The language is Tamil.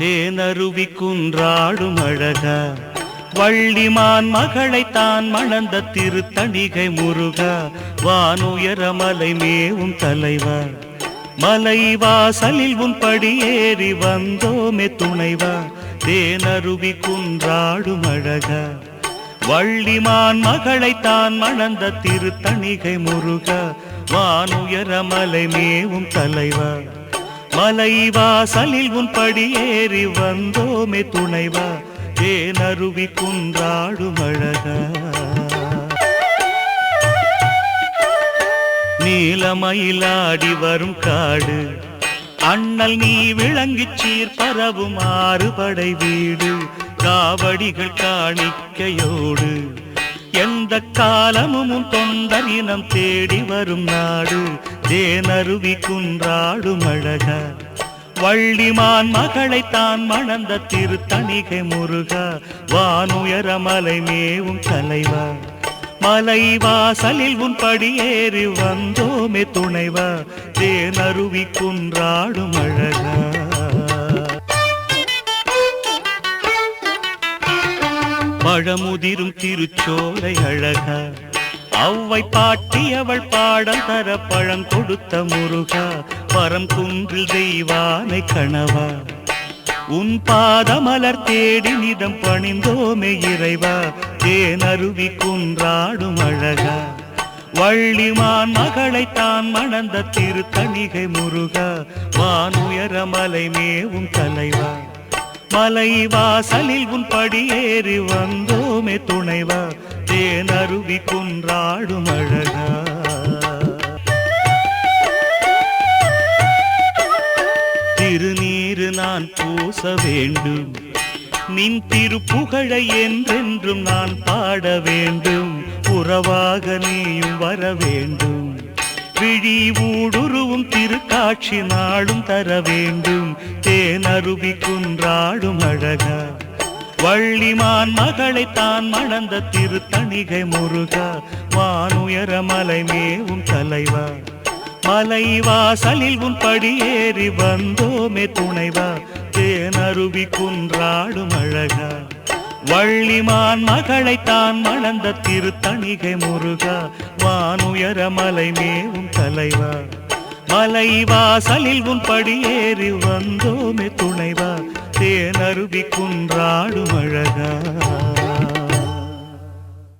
தேனருவி குன்றாடும் அழகா. வள்ளிமான் மகளை தான் மணந்த திருத்தணிகை முருகா. வானுயர மலை மேவும் தலைவா. மலை வாசலில் உன் படியேறி வந்தோமே துணைவா. தேனருவி குன்றாடும் அழகா. வள்ளிமான் மகளை தான் மணந்த திருத்தணிகை முருகா. வானுயர மலை மேவும் தலைவா. மலை வாசலில் உன் படியேறி வந்தோமே துணைவா தேனருவி குன்றாடும் அழகா. நீலமயிலாடி வரும் காடு அண்ணல் நீ விளங்கி சீர் பரவும் ஆறுபடை வீடு காவடிகள் காணிக்கையோடு. எந்த காலமும் தொண்டரினம் தேடி வரும் நாடு. தேனருவி குன்றாடும் அழகா. வள்ளிமான் மகளை தான் மணந்த திருத்தணிகை முருகா. வானுயர மலை மேவும் தலைவா. மலை வாசலில் உன் படியேறி வந்தோமே துணைவா. தேனருவி குன்றாடும் அழகா. பழமுதிரும் திருச்சோலை அழகா. அவ்வை பாட்டி அவள் பாடல் தர பழம் கொடுத்த முருகா. பரம் குன்றில் தெய்வானை கணவா. உன் பாதமலர் தேடி நிதம் பணிந்தோமே இறைவா. தேனருவி குன்றாடும் அழகா. வள்ளிமான் மகளை தான் மணந்த திருத்தணிகை முருகா. வானுயர மலை மேவும் தலைவா மலை வாசலில் உன் படியேறி வந்தோமே துணைவா தேனருவி குன்றாடும் அழகா. திருநீரு நான் பூச வேண்டும் நின் திருப்புகழை என்றென்றும் நான் பாட வேண்டும் உறவாக நீயும் வர வேண்டும். விழி ஊடுருவும் திருக்காட்சி நாளும் தர வேண்டும். தேனருவி குன்றாடும் அழகா. வள்ளிமான் மகளை தான் மணந்த திருத்தணிகை முருகா. வானுயர மலை மேவும் தலைவா. மலை வாசலில் உன் படியேறி வந்தோமே துணைவா. தேனருவி குன்றாடும் அழகா. வள்ளிமான் மகளைத்தான் மணந்த திருத்தணிகை முருகா வானுயர மலை மேவும் தலைவா. மலை வாசலில் உன் படியேறி வந்தோமே துணைவா தேனருவி குன்றாடும் அழகா.